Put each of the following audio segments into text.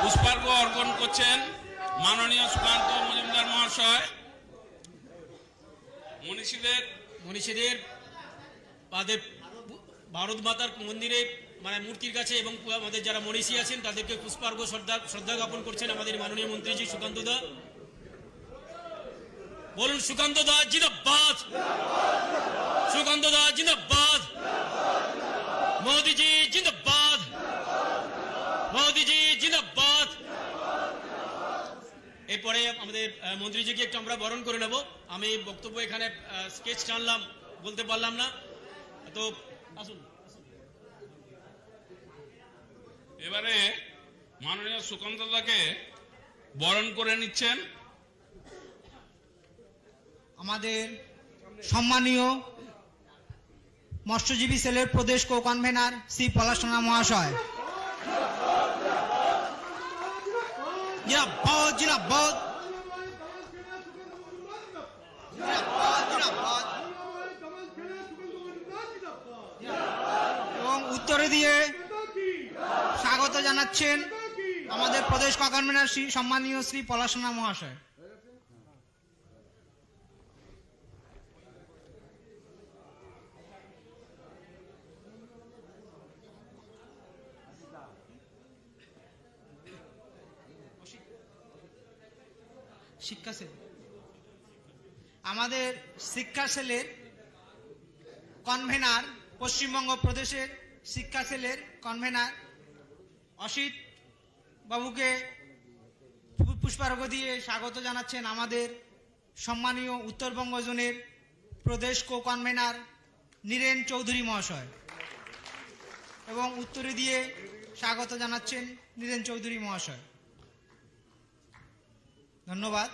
পুষ্পার্ঘ অর্পণ করছেন মাননীয় সুকান্ত মজুমদার মহাশয়। মনীষীদের মনীষীদের তাদের ভারত মাতার মন্দিরে মানে মূর্তির কাছে এবং আমাদের যারা মনীষী আছেন, তাদেরকে পুষ্পার্ঘ শ্রদ্ধা শ্রদ্ধা জ্ঞাপন করছেন আমাদের মাননীয় মন্ত্রীজি সুকান্ত দা। বলুন, সুকান্ত দা, জিন্দাবাদ! সুকান্ত দা, জিন্দাবাদ! মোদিজি জিন্দাবাদ! মোদিজি জিন্দাবাদ এরপরে আমাদের মন্ত্রীজিকে একটু আমরা বরণ করে নেব। আমি বক্তব্য এখানে স্কেচ টানলাম বলতে পারলাম না। তো আসুন। এবারে মাননীয় সুকান্ত দাকে বরণ করে নিচ্ছেন। আমাদের সম্মানীয় মৎস্যজীবী সেলের প্রদেশ কো কনভেনার শ্রী পলাশনা মহাশয়। জিরাবাদ, জিরাবাদ। এবং উত্তরে দিয়ে স্বাগত জানাচ্ছেন আমাদের প্রদেশ কনভেনার সম্মানীয় শ্রী পলাশনা মহাশয় শিক্ষা সেল। আমাদের শিক্ষা সেলের কনভেনার পশ্চিমবঙ্গ প্রদেশের শিক্ষা সেলের কনভেনার অসিত বাবুকে পুষ্পার্ঘ দিয়ে স্বাগত জানাচ্ছেন আমাদের সম্মানীয় উত্তরবঙ্গ জোনের প্রদেশ কো কনভেনার নীরেন চৌধুরী মহাশয় এবং উত্তরে দিয়ে স্বাগত জানাচ্ছেন নীরেন চৌধুরী মহাশয়। ধন্যবাদ।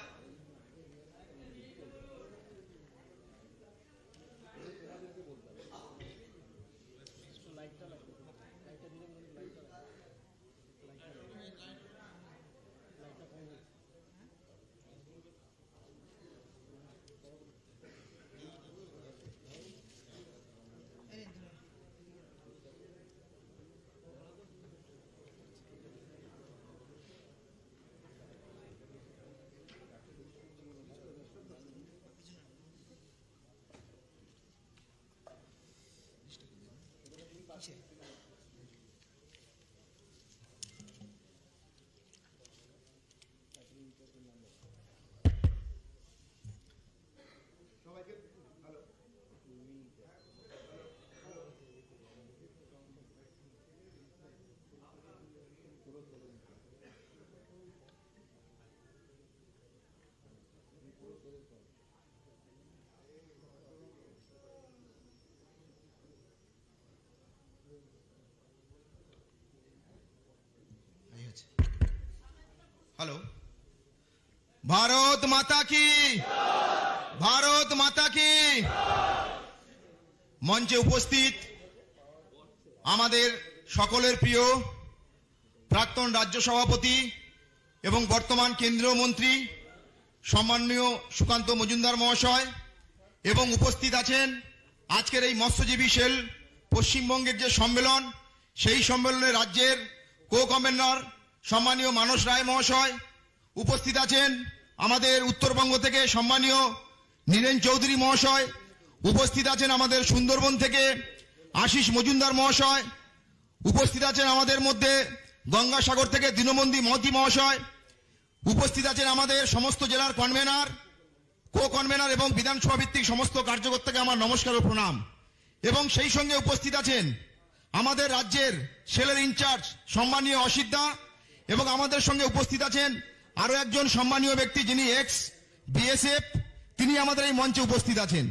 হ্যালো ভারত মাতা কি ভারত মাতা কি মঞ্চে উপস্থিত আমাদের সকলের প্রিয় প্রাক্তন রাজ্য সভাপতি এবং বর্তমান কেন্দ্রীয় মন্ত্রী সম্মানীয় সুকান্ত মজুমদার মহাশয় এবং উপস্থিত আছেন আজকের এই মৎস্যজীবী সেল পশ্চিমবঙ্গের যে সম্মেলন সেই সম্মেলনে রাজ্যের কো কমিশনার সম্মানীয় মানস রায় মহাশয় উপস্থিত আছেন আমাদের উত্তরবঙ্গ থেকে সম্মানীয় নীরেন চৌধুরী মহাশয়, উপস্থিত আছেন আমাদের সুন্দরবন থেকে আশিস মজুমদার মহাশয়, উপস্থিত আছেন আমাদের মধ্যে গঙ্গাসাগর থেকে দীনবন্দী মহতি মহাশয়, উপস্থিত আছেন আমাদের সমস্ত জেলার কনভেনার কো কনভেনার এবং বিধানসভা ভিত্তিক সমস্ত কার্যকর্তাকে আমার নমস্কার ও প্রণাম। এবং সেই সঙ্গে উপস্থিত আছেন আমাদের রাজ্যের সেলের ইনচার্জ সম্মানীয় অসিদ্ধা এবং আমাদের সঙ্গে উপস্থিত আছেন আরও একজন সম্মানীয় ব্যক্তি যিনি এক্স বিএসএফ তিনি আমাদের এই মঞ্চে উপস্থিত আছেন।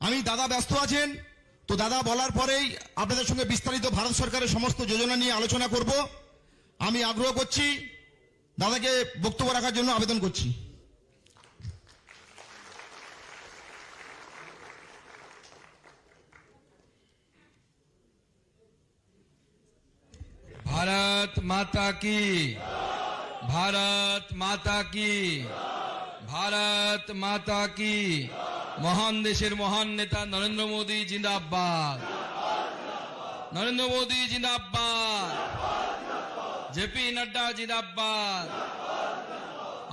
আমি দাদা ব্যস্ত আছেন, তো দাদা বলার পরেই আপনাদের সঙ্গে বিস্তারিত ভারত সরকারের সমস্ত যোজনা নিয়ে আলোচনা করব। আমি আগ্রহ করছি, দাদাকে বক্তব্য রাখার জন্য আবেদন করছি। भारत माता की भारत माता की ভারত মাতা কি মহান দেশের মহান নেতা নরেন্দ্র মোদী জিন্দাবাদ নরেন্দ্র মোদী জিন্দাবাদ জেপি নাড্ডা জিদাব্বাদ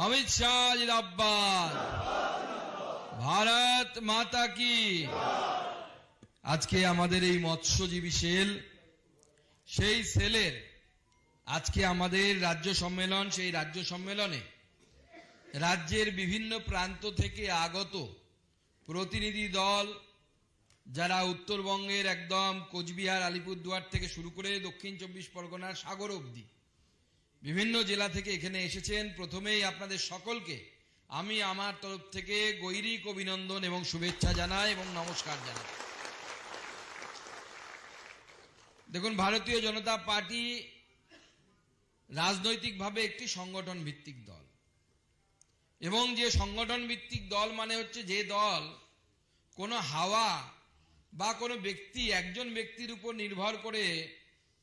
অমিত শাহ জিদাব্বাদ ভারত মাতা কি আজকে আমাদের এই মৎস্যজীবী সেল সেই সেলের আজকে আমাদের রাজ্য সম্মেলন, সেই রাজ্য সম্মেলনে রাজ্যের বিভিন্ন প্রান্ত থেকে আগত প্রতিনিধি দল, যারা উত্তরবঙ্গের একদম কোচবিহার, আলিপুরদুয়ার থেকে শুরু করে দক্ষিণ চব্বিশ পরগনার সাগর অবধি বিভিন্ন জেলা থেকে এখানে এসেছেন। প্রথমেই আপনাদের সকলকে আমি আমার তরফ থেকে গৈরিক অভিনন্দন এবং শুভেচ্ছা জানাই এবং নমস্কার জানাই। দেখুন, ভারতীয় জনতা পার্টি রাজনৈতিকভাবে একটি সংগঠন ভিত্তিক দল। এবং যে সংগঠন ভিত্তিক দল মানে হচ্ছে যে দল কোনো হাওয়া বা কোনো ব্যক্তি, একজন ব্যক্তির উপর নির্ভর করে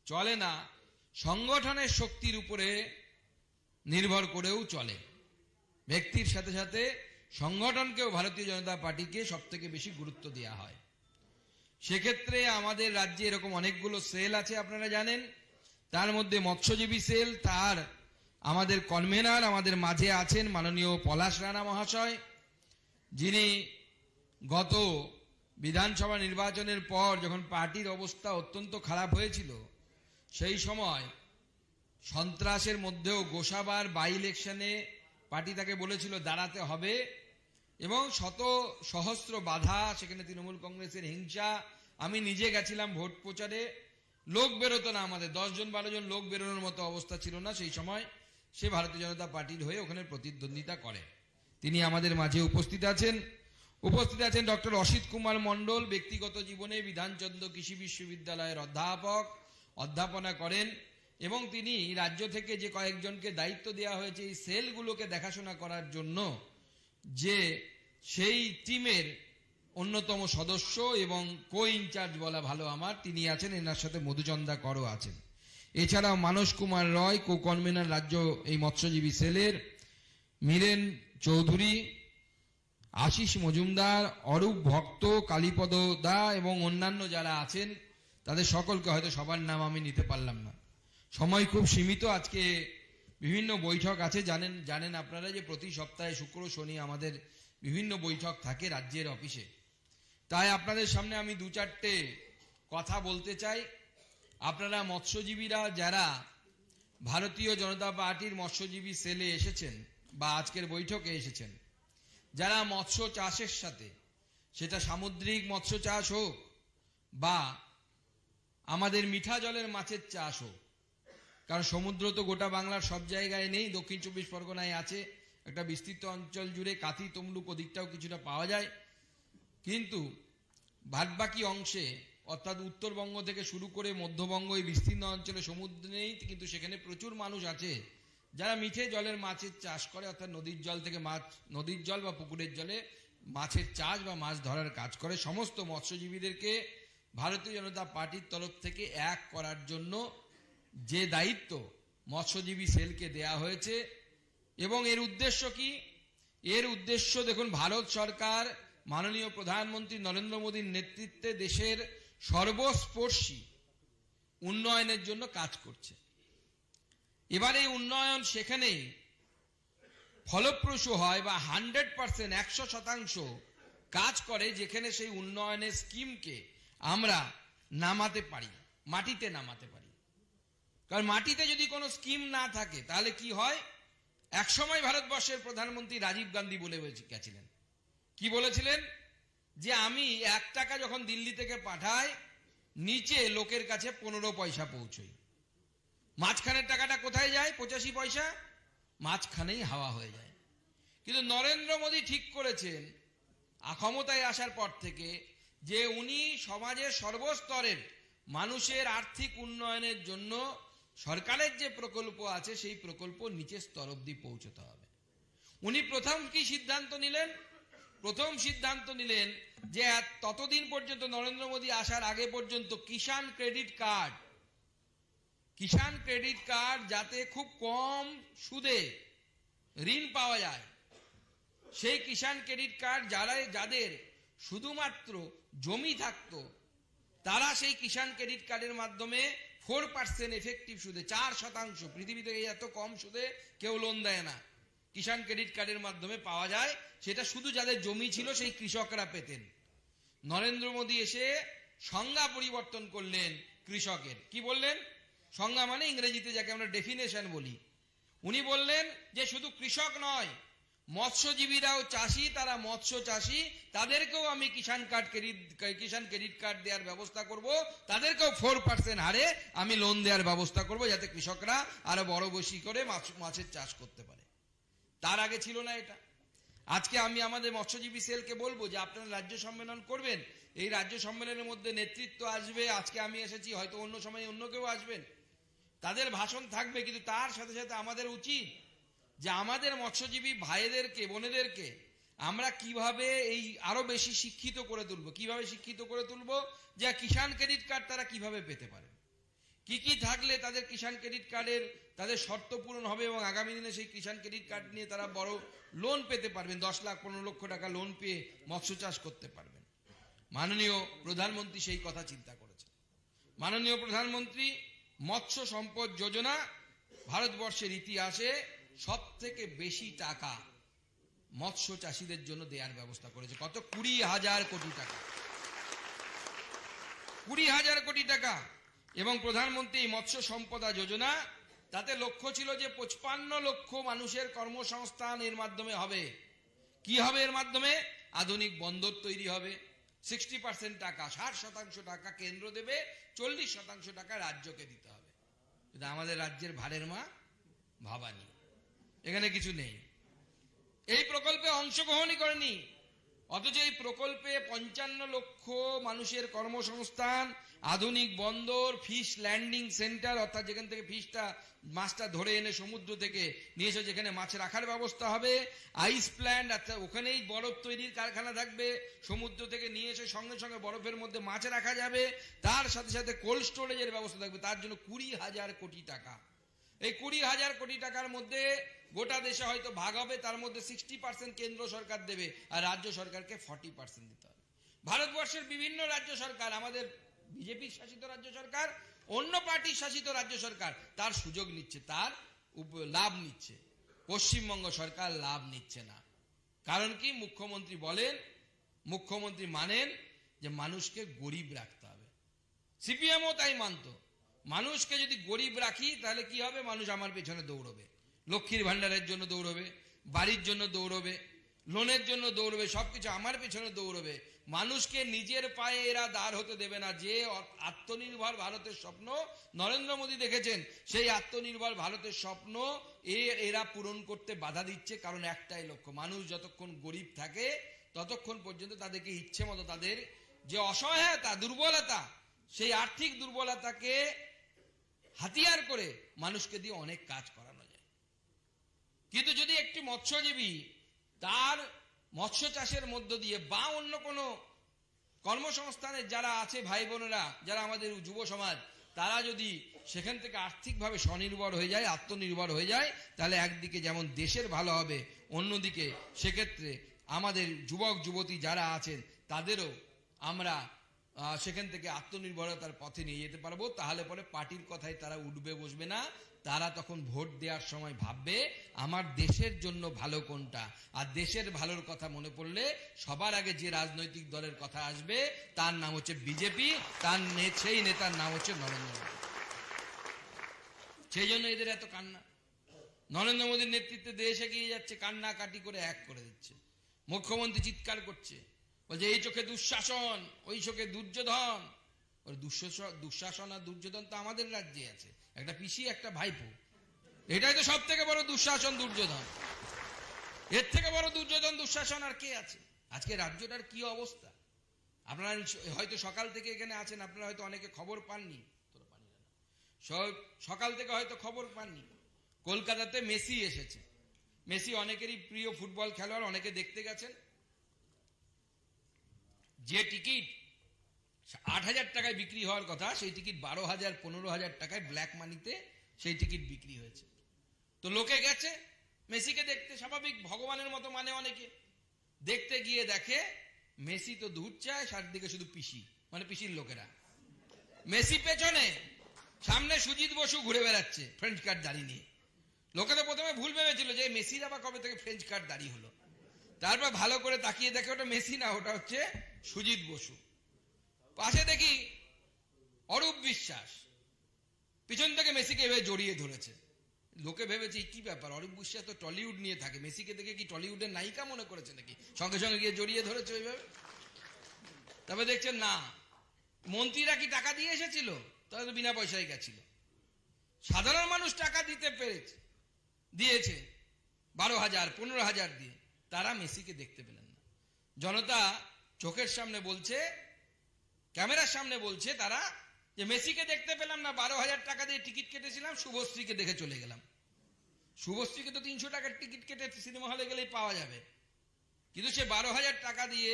চলে না, সংগঠনের শক্তির উপরে নির্ভর করেও চলে। ব্যক্তির সাথে সাথে সংগঠনকেও ভারতীয় জনতা পার্টিকে সব থেকে বেশি গুরুত্ব দেওয়া হয়। সেক্ষেত্রে আমাদের রাজ্যে এরকম অনেকগুলো সেল আছে, আপনারা জানেন। তার মধ্যে মৎস্যজীবী সেল, তার আমাদের কনভেনার, আমাদের মাঝে আছেন মাননীয় পলাশ রানা মহাশয়, যিনি গত বিধানসভা নির্বাচনের পর যখন পার্টির অবস্থা অত্যন্ত খারাপ হয়েছিল, সেই সময় সন্ত্রাসের মধ্যেও গোসাবার বাই ইলেকশনে পার্টি তাকে বলেছিল দাঁড়াতে হবে এবং শত সহস্র বাধা, সেখানে তৃণমূল কংগ্রেসের হিংসা, আমি নিজে গেছিলাম ভোট প্রচারে লোক বেরোতো না, আমাদের দশজন বারো জন লোক বেরোনোর মতো অবস্থা ছিল না সেই সময়। সে ভারতীয় জনতা পার্টির হয়ে ওখানে প্রতিদ্বন্দ্বিতা করে। তিনি আমাদের মাঝে উপস্থিত আছেন। উপস্থিত আছেন ডক্টর অসিত কুমার মণ্ডল, ব্যক্তিগত জীবনে বিধানচন্দ্র কৃষি বিশ্ববিদ্যালয়ের অধ্যাপক, অধ্যাপনা করেন এবং তিনি রাজ্য থেকে যে কয়েকজনকে দায়িত্ব দেওয়া হয়েছে এই সেলগুলোকে দেখাশোনা করার জন্য যে সেই টিমের অন্যতম সদস্য এবং কো ইনচার্জ বলা ভালো আমার, তিনি আছেন, এনার সাথে মধুচন্দা করও আছেন। এছাড়াও মানস কুমার রয় কো কনভেনার রাজ্য এই মৎস্যজীবী সেলের, মীরেন চৌধুরী, আশিস মজুমদার, অরূপ ভক্ত, কালীপদ দা এবং অন্যান্য যারা আছেন, তাদের সকলকে হয়তো সবার নাম আমি নিতে পারলাম না। সময় খুব সীমিত, আজকে বিভিন্ন বৈঠক আছে। জানেন জানেন আপনারা যে প্রতি সপ্তাহে শুক্র, শনি আমাদের বিভিন্ন বৈঠক থাকে রাজ্যের অফিসে। তাই আপনাদের সামনে আমি দু চারটে কথা বলতে চাই। আপনারা মৎস্যজীবীরা যারা ভারতীয় জনতা পার্টির মৎস্যজীবী সেলে এসেছেন বা আজকের বৈঠকে এসেছেন, যারা মৎস্য চাষের সাথে, সেটা সামুদ্রিক মৎস্য চাষ হোক বা আমাদের মিঠা জলের মাছের চাষ হোক, কারণ সমুদ্র তো গোটা বাংলার সব জায়গায় নেই, দক্ষিণ চব্বিশ পরগনায় আছে, একটা বিস্তৃত অঞ্চল জুড়ে কাতি তমলুক ওদিকটাও কিছুটা পাওয়া যায়। কিন্তু বাদবাকি অংশে, অর্থাৎ উত্তরবঙ্গ থেকে শুরু করে মধ্যবঙ্গ, এই বিস্তীর্ণ অঞ্চলে সমুদ্র নেই, কিন্তু সেখানে প্রচুর মানুষ আছে। যারা মিঠে জলের মাছের চাষ করে, অর্থাৎ নদীর জল থেকে মাছ, নদীর জল বা পুকুরের জলে মাছের চাষ বা মাছ ধরার কাজ করে, সমস্ত মৎস্যজীবীদেরকে ভারতীয় জনতা পার্টির তরফ থেকে এক করার জন্য যে দায়িত্ব মৎস্যজীবী সেলকে দেয়া হয়েছে। এবং এর উদ্দেশ্য কি? এর উদ্দেশ্য দেখুন, ভারত সরকার মাননীয় প্রধানমন্ত্রী নরেন্দ্র মোদীর নেতৃত্বে দেশের সর্বস্পর্শী উন্নয়নের জন্য কাজ করছে। এবার এই উন্নয়ন সেখানেই ফলপ্রসূ হয় বা হান্ড্রেড পার্সেন্ট, একশো শতাংশ কাজ করে যেখানে সেই উন্নয়নের স্কিমকে আমরা নামাতে পারি, মাটিতে নামাতে পারি। কারণ মাটিতে যদি কোনো স্কিম না থাকে, তাহলে কি হয়? একসময় ভারতবর্ষের প্রধানমন্ত্রী রাজীব গান্ধী বলে গেছিলেন। কি বলেছিলেন? যে আমি এক টাকা যখন দিল্লি থেকে পাঠাই, নিচে লোকের কাছে পনেরো পয়সা পৌঁছই। মাঝখানের টাকাটা কোথায় যায়? পঁচাশি পয়সা? মাঝখানেই হাওয়া হয়ে যায়। কিন্তু নরেন্দ্র মোদী ঠিক করেছেন আ- ক্ষমতায় আসার পর থেকে, যে উনি সমাজের সর্বস্তরের মানুষের আর্থিক উন্নয়নের জন্য সরকারের যে প্রকল্প আছে, সেই প্রকল্প নিচের স্তর অব্দি পৌঁছতে হবে। উনি প্রথম কি সিদ্ধান্ত নিলেন? প্রথম সিদ্ধান্ত নিলেন যে ততদিন পর্যন্ত নরেন্দ্র মোদী আসার আগে পর্যন্ত Kisan credit card, Kisan credit card যাতে খুব কম সুদে ঋণ পাওয়া যায়। সেই কিষাণ ক্রেডিট কার্ড যারা যাদের শুধুমাত্র জমি থাকতো, তারা সেই কিষাণ ক্রেডিট কার্ডের মাধ্যমে ফোর পার্সেন্ট এফেক্টিভ সুদে, চার শতাংশ। পৃথিবী থেকে এত কম সুদে কেউ লোন দেয় না। কিষাণ ক্রেডিট কার্ডের মাধ্যমে পাওয়া যায়। সেটা শুধু যাদের জমি ছিল, সেই কৃষকরা পেতেন। নরেন্দ্র মোদী এসে সংজ্ঞা পরিবর্তন করলেন কৃষকের। কি বললেন? সংজ্ঞা মানে ইংরেজিতে যাকে আমরা ডেফিনেশন বলি। উনি বললেন যে, শুধু কৃষক নয়, মৎস্যজীবীরাও চাষি, তারা মৎস্য চাষি তাদেরকেও আমি Kisan card credit, Kisan credit card দেওয়ার ব্যবস্থা করব, তাদেরকেও ফোর পার্সেন্ট হারে আমি লোন দেওয়ার ব্যবস্থা করব, যাতে কৃষকরা আরও বড় বেশি করে মাছ, মাছের চাষ করতে পারে। তার আগে ছিল না এটা। আজকে আমি আমাদের মৎস্যজীবী সেলকে বলব যে আপনারা রাজ্য সম্মেলন করবেন, এই রাজ্য সম্মেলনের মধ্যে নেতৃত্ব আসবে, আজকে আমি এসেছি, হয়তো অন্য সময় অন্য কেউ আসবেন। তাদের ভাষণ থাকবে, কিন্তু তার সাথে সাথে আমাদের উচিত যে আমাদের মৎস্যজীবী ভাইদেরকে, বোনেদেরকে আমরা কীভাবে এই আরও বেশি শিক্ষিত করে তুলবো, কীভাবে শিক্ষিত করে তুলবো, যে কিষাণ ক্রেডিট কার্ড তারা কীভাবে পেতে পারে কি কি থাকলে তাদের কিষাণ ক্রেডিট কার্ডের তাদের শর্ত পূরণ হবে এবং আগামী দিনে সেই কিষাণ ক্রেডিট কার্ড নিয়ে তারা বড় লোন পেতে পারবেন। দশ লাখ, পনেরো লক্ষ টাকা লোন পেয়ে মৎস্য চাষ করতে পারবেন। মাননীয় প্রধানমন্ত্রী সেই কথা চিন্তা করেছেন। মাননীয় প্রধানমন্ত্রী, মৎস্য সম্পদ যোজনা ভারতবর্ষের ইতিহাসে সব থেকে বেশি টাকা মৎস্য চাষীদের জন্য দেওয়ার ব্যবস্থা করেছে। কত? কুড়ি হাজার কোটি টাকা। কুড়ি হাজার কোটি টাকা। এবং প্রধানমন্ত্রী মৎস্য সম্পদা যোজনা, তাতে লক্ষ্য ছিল যে পঁচপান্ন লক্ষ মানুষের কর্মসংস্থান এর মাধ্যমে হবে। কি হবে এর মাধ্যমে? আধুনিক বন্দর তৈরি হবে। সিক্সটি পার্সেন্ট টাকা, ষাট শতাংশ টাকা কেন্দ্র দেবে, চল্লিশ শতাংশ টাকা রাজ্যকে দিতে হবে। কিন্তু আমাদের রাজ্যের ভাড়ের মা, ভাবানি। এখানে কিছু নেই। এই প্রকল্পে অংশগ্রহণই করেনি। অথচ এই প্রকল্পে পঞ্চান্ন লক্ষ মানুষের কর্মসংস্থান, আধুনিক বন্দর ফিশ ল্যান্ডিং সেন্টার অর্থাৎ যেখান থেকে ফিশটা মাছটা ধরে এনে সমুদ্র থেকে নিয়ে এসে যেখানে মাছ রাখার ব্যবস্থা হবে। আইস প্ল্যান্ট অর্থাৎ ওখানেই বরফ তৈরির কারখানা থাকবে। সমুদ্র থেকে নিয়ে এসে সঙ্গে সঙ্গে বরফের মধ্যে মাছ রাখা যাবে। তার সাথে সাথে কোল্ড স্টোরেজের ব্যবস্থা থাকবে। তার জন্য কুড়ি হাজার কোটি টাকা। এই কুড়ি হাজার কোটি টাকার মধ্যে গোটা দেশে হয়তো ভাগ হবে, তার মধ্যে সিক্সটি পার্সেন্ট কেন্দ্র সরকার দেবে আর রাজ্য সরকারকে ফর্টি পার্সেন্ট দিতে হবে। ভারতবর্ষের বিভিন্ন রাজ্য সরকার, আমাদের বিজেপি শাসিত রাজ্য সরকার, অন্য পার্টির শাসিত রাজ্য সরকার, তার সুযোগ নিচ্ছে, তার লাভ নিচ্ছে। পশ্চিমবঙ্গ সরকার লাভ নিচ্ছে না। কারণ কি? মুখ্যমন্ত্রী বলেন, মুখ্যমন্ত্রী মানেন যে মানুষকে গরিব রাখতে হবে। সিপিএমও তাই মানত। মানুষকে যদি গরিব রাখি, তাহলে কি হবে? মানুষ আমার পেছনে দৌড়বে। লক্ষ্মীর ভান্ডারের জন্য দৌড়বে, বাড়ির জন্য দৌড়বে, লোনের জন্য দৌড়বে, সবকিছু আমার পেছনে দৌড়বে। মানুষকে নিজের পায়ে এরা দাঁড় হতে দেবে না। যে আত্মনির্ভর ভারতের স্বপ্ন নরেন্দ্র মোদী দেখেছেন, সেই আত্মনির্ভর ভারতের স্বপ্ন এরা পূরণ করতে বাধা দিচ্ছে, কারণ একটাই লক্ষ্য, মানুষ যতক্ষণ গরিব থাকে, ততক্ষণ পর্যন্ত তাদেরকে ইচ্ছে মতো তাদের যে অসহায়তা, দুর্বলতা, সেই আর্থিক দুর্বলতাকে হাতিয়ার করে মানুষকে দিয়ে অনেক কাজ করানো যায়। কিন্তু যদি একটি মৎস্যজীবী তার মৎস্য চাষের মধ্য দিয়ে বা অন্য কোনো কর্মসংস্থানের যারা আছে, ভাই বোনেরা, যারা আমাদের যুব সমাজ, তারা যদি সেখান থেকে আর্থিকভাবে স্বনির্ভর হয়ে যায়, আত্মনির্ভর হয়ে যায়, তাহলে একদিকে যেমন দেশের ভালো হবে, অন্যদিকে সেক্ষেত্রে আমাদের যুবক, যুবতী যারা আছেন, তাদেরও আমরা সেখান থেকে আত্মনির্ভরতার পথে নিয়ে যেতে পারব। তাহলে পরে পার্টির কথায় তারা উঠবে, বসবে না। তারা তখন ভোট দেওয়ার সময় ভাববে, আমার দেশের জন্য ভালো কোনটা? আর দেশের ভালোর কথা মনে পড়লে সবার আগে যে রাজনৈতিক দলের কথা আসবে, তার নাম হচ্ছে বিজেপি, তার সেই নেতার নাম হচ্ছে নরেন্দ্র মোদী। সেই জন্য এদের এত কান্না। নরেন্দ্র মোদীর নেতৃত্বে দেশ এগিয়ে যাচ্ছে কান্না কাটি করে এক করে দিচ্ছে। মুখ্যমন্ত্রী চিৎকার করছে। বলছে এই চোখে দুঃশাসন, ওই চোখে দুর্যোধন। ওর দুঃশাসন দুঃশাসন আর দুর্যোধন তো আমাদের রাজ্যে আছে। একটা পিসি, একটা ভাইপো। এটাই তো সব থেকে বড় দুঃশাসন, দুর্যোধন। এর থেকে বড় দুর্যোধন, দুঃশাসন আর কে আছে? আজকে রাজ্যটার কি অবস্থা? আপনারা হয়তো সকাল থেকে এখানে আছেন, আপনারা হয়তো অনেকে খবর পাননি। সকাল থেকে হয়তো খবর পাননি। কলকাতাতে মেসি এসেছে। মেসি অনেকেরই প্রিয় ফুটবল খেলোয়াড়, অনেকে দেখতে গেছেন। যে টিকিট আট হাজার টাকায় বিক্রি হওয়ার কথা, সেই টিকিট বারো হাজার, পনেরো হাজার টাকায় ব্ল্যাক মানিতে সেই টিকিট বিক্রি হয়েছে। তো লোকে গেছে, মেসিকে দেখতে, স্বাভাবিক, ভগবানের মতো মানে অনেকে। দেখতে গিয়ে দেখে, মেসি তো দূর চায়, চারদিকে শুধু পিসি মানে পিসির লোকেরা। মেসি পেছনে, সামনে সুজিত বসু ঘুরে বেড়াচ্ছে ফ্রেঞ্চ কার্ড দাড়ি নিয়ে। লোকে তো প্রথমে ভুল ভেবেছিল যে, মেসির আবার কবে থেকে ফ্রেঞ্চ কার্ড দাড়ি হলো? তারপর ভালো করে তাকিয়ে দেখে ওটা মেসি না, ওটা হচ্ছে সুজিত বসু। পাশে দেখি অরূপ বিশ্বাস। পিছন থেকে মেসিকে এভাবে জড়িয়ে ধরেছে। লোকে ভেবেছে কি ব্যাপার? অরূপ বিশ্বাস তো টলিউড নিয়ে থাকে। মেসিকে দেখে কি টলিউডের নায়িকা মনে করেছে নাকি? সঙ্গে সঙ্গে গিয়ে জড়িয়ে ধরেছে ওইভাবে? তবে দেখছেন না। মন্ত্রীরা কি টাকা দিয়ে এসেছিল? তারা তো বিনা পয়সায় গেছিল। সাধারণ মানুষ টাকা দিতে পেরেছে, দিয়েছে। বারো হাজার, পনেরো হাজার দিয়ে। তারা মেসিকে দেখতে পেলেন না। জনতা চোখের সামনে বলছে, ক্যামেরার সামনে বলছে তারা যে মেসিকে দেখতে পেলাম না, বারো হাজার টাকা দিয়ে টিকিট কেটেছিলাম, শুভশ্রীকে দেখে চলে গেলাম। শুভশ্রীকে তো তিনশো টাকার টিকিট কেটে সিনেমা হলে গেলেই পাওয়া যাবে। কিন্তু সে বারো হাজার টাকা দিয়ে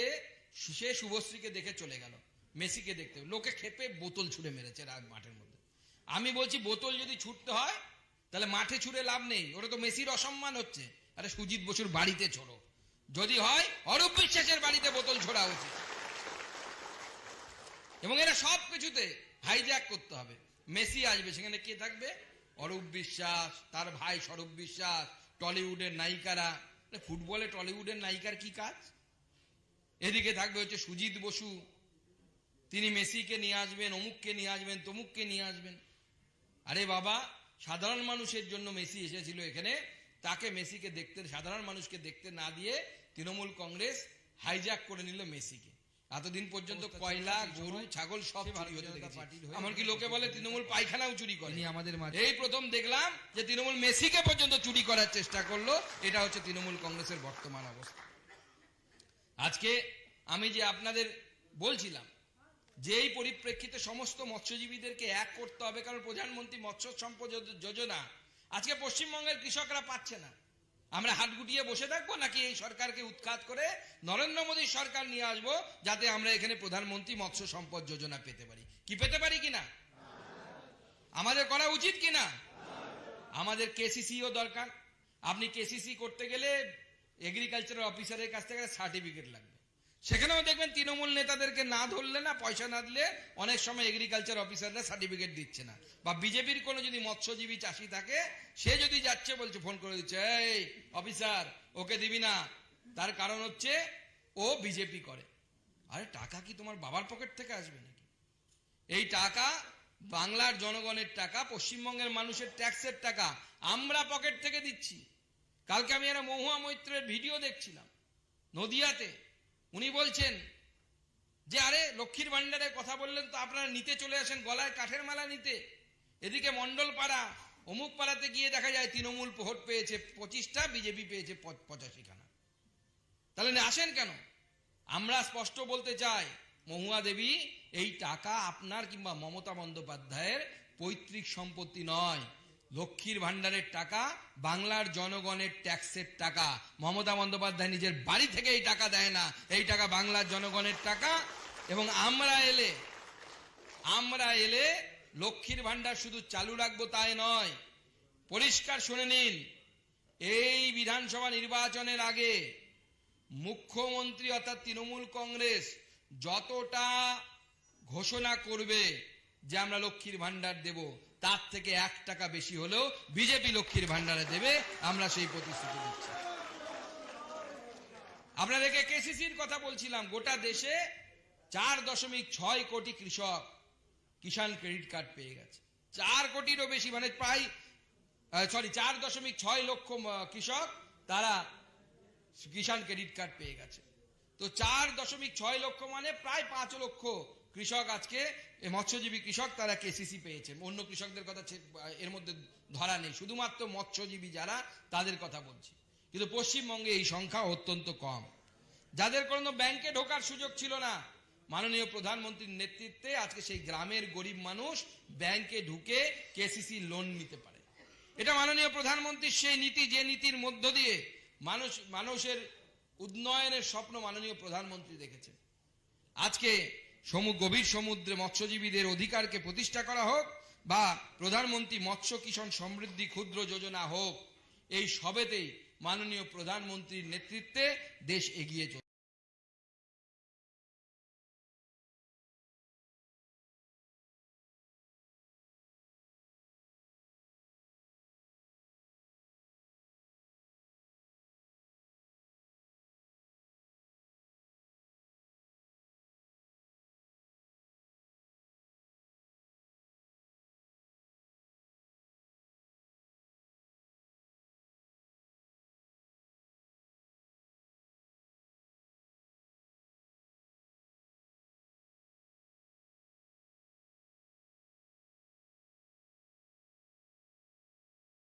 সে শুভশ্রীকে দেখে চলে গেল, মেসিকে দেখতে লোকে খেপে বোতল ছুঁড়ে মেরেছে মাঠের মধ্যে। আমি বলছি, বোতল যদি ছুটতে হয়, তাহলে মাঠে ছুড়ে লাভ নেই ওটা তো মেসির অসম্মান হচ্ছে। আরে সুজিত বসুর বাড়িতে ছোড়ো। যদি হয়, অরূপ বিশ্বাসের বাড়িতে বোতল ছোড়া উচিত। এবং এরা সব কিছুতে হাইজ্যাক করতে হবে। মেসি আসবে, সেখানে কে থাকবে? অরূপ বিশ্বাস, তার ভাই স্বরূপ বিশ্বাস, টলিউডের নায়িকারা। ফুটবলে টলিউডের নায়িকার কি কাজ? এদিকে থাকবে হচ্ছে সুজিত বসু। তিনি মেসিকে নিয়ে আসবেন, অমুককে নিয়ে আসবেন, তমুককে নিয়ে আসবেন। আরে বাবা, সাধারণ মানুষের জন্য মেসি এসেছিল এখানে। তাকে মেসিকে দেখতে, সাধারণ মানুষকে দেখতে না দিয়ে তৃণমূল কংগ্রেস হাইজ্যাক করে নিল মেসিকে। এতদিন পর্যন্ত কয়লা গরু ছাগল সব চুরি হতে দেখেছি। এমনকি লোকে বলে তৃণমূল পায়খানাও চুরি করে আমাদের এই প্রথম দেখলাম যে তৃণমূল মেসিকে পর্যন্ত চুরি করার চেষ্টা করল। এটা হচ্ছে তৃণমূল কংগ্রেসের বর্তমান অবস্থা। আজকে আমি যে আপনাদের বলছিলাম যে এই পরিপ্রেক্ষিতে সমস্ত মৎস্যজীবীদেরকে এক করতে হবে কারণ প্রধানমন্ত্রী মৎস্য সম্পদ যোজনা আজকে পশ্চিমবঙ্গের কৃষকরা পাচ্ছে না। আমরা হাত গুটিয়ে বসে থাকব নাকি এই সরকারকে উৎখাত করে নরেন্দ্র মোদীর সরকার নিয়ে আসব যাতে আমরা এখানে প্রধানমন্ত্রী মৎস্য সম্পদ যোজনা পেতে পারি? কি পেতে পারি কিনা আমাদের করা উচিত কিনা আমাদের কেসিসিও দরকার। আপনি কেসিসি করতে গেলে এগ্রিকালচারাল অফিসারের কাছ থেকে সার্টিফিকেট লাগবে। সেখানেও দেখবেন তৃণমূল নেতাদেরকে না ধরলে না, পয়সা না দিলে অনেক সময় এগ্রিকালচার অফিসাররা সার্টিফিকেট দিচ্ছে না। বা বিজেপির কোনো যদি মৎস্যজীবী চাষি থাকে, সে যদি যাচ্ছে বলছে ফোন করে দিচ্ছে, এই অফিসার ওকে দিবি না। তার কারণ হচ্ছে, ও বিজেপি করে। আরে টাকা কি তোমার বাবার পকেট থেকে আসবে নাকি? এই টাকা বাংলার জনগণের টাকা, পশ্চিমবঙ্গের মানুষের ট্যাক্সের টাকা আমরা পকেট থেকে দিচ্ছি। কালকে আমি একটা মহুয়া মৈত্রের ভিডিও দেখছিলাম, নদিয়াতে। উনি বলছেন যে, আরে, লক্ষ্মীর ভান্ডারের কথা বললেন তো আপনারা নিতে চলে আসেন, গলায় কাঠের মালা নিতে। এদিকে মন্ডল পাড়া অমুক পাড়াতে গিয়ে দেখা যায় তৃণমূল ভোট পেয়েছে, পঁচিশটা বিজেপি পেয়েছে পঁচাশিখানা। তাহলে আসেন কেন? আমরা স্পষ্ট বলতে চাই, মহুয়া দেবী, এই টাকা আপনার কিংবা মমতা বন্দ্যোপাধ্যায়ের পৈতৃক সম্পত্তি নয়। লক্ষ্মীর ভান্ডারের টাকা, বাংলার জনগণের ট্যাক্সের টাকা। মমতা বন্দ্যোপাধ্যায় নিজের বাড়ি থেকে এই টাকা দেয় না। এই টাকা বাংলার জনগণের টাকা। এবং আমরা এলে আমরা এলে লক্ষ্মীর ভান্ডার শুধু চালু রাখব তাই নয়। পরিষ্কার শুনে নিন, এই বিধানসভা নির্বাচনের আগে মুখ্যমন্ত্রী অর্থাৎ তৃণমূল কংগ্রেস যতটা ঘোষণা করবে যে আমরা লক্ষ্মীর ভান্ডার দেব তার থেকে এক টাকা বেশি হলেও বিজেপি লক্ষ্মীর ভান্ডারে দেবে, আমরা সেই প্রতিশ্রুতি দিচ্ছি। আপনাদেরকে কেসিসির কথা বলছিলাম, গোটা দেশে চার দশমিক ছয় কোটি কৃষক কিষাণ ক্রেডিট কার্ড পেয়ে গেছে। চার কোটিরও বেশি মানে প্রায় সরি চার দশমিক ছয় লক্ষ কৃষক তারা কিষাণ ক্রেডিট কার্ড পেয়ে গেছে। তো চার দশমিক ছয় লক্ষ মানে প্রায় পাঁচ লক্ষ কৃষক আজকে মৎস্যজীবী কৃষক, তারা কেসিসি পেয়েছে। অন্য কৃষকদের কথা এর মধ্যে ধরা নেই। শুধুমাত্র মৎস্যজীবী যারা, তাদের কথা বলছি। কিন্তু পশ্চিমবঙ্গে এই সংখ্যা অত্যন্ত কম। যাদের কোনো ব্যাংকে ঢোকার সুযোগ ছিল না, মাননীয় প্রধানমন্ত্রীর নেতৃত্বে আজকে সেই গ্রামের গরিব মানুষ ব্যাংকে ঢুকে কেসিসি লোন নিতে পারে। এটা মাননীয় প্রধানমন্ত্রীর সেই নীতি, যে নীতির মধ্য দিয়ে মানুষ, মানুষের উন্নয়নের স্বপ্ন মাননীয় প্রধানমন্ত্রী দেখেছেন। আজকে সমু গভীর সমুদ্রে মৎস্যজীবীদের অধিকারকে প্রতিষ্ঠা করা হোক বা প্রধানমন্ত্রী মৎস্য কিষণ সমৃদ্ধি ক্ষুদ্র যোজনা হোক, এই সবেতেই মাননীয় প্রধানমন্ত্রীর নেতৃত্বে দেশ এগিয়ে চলে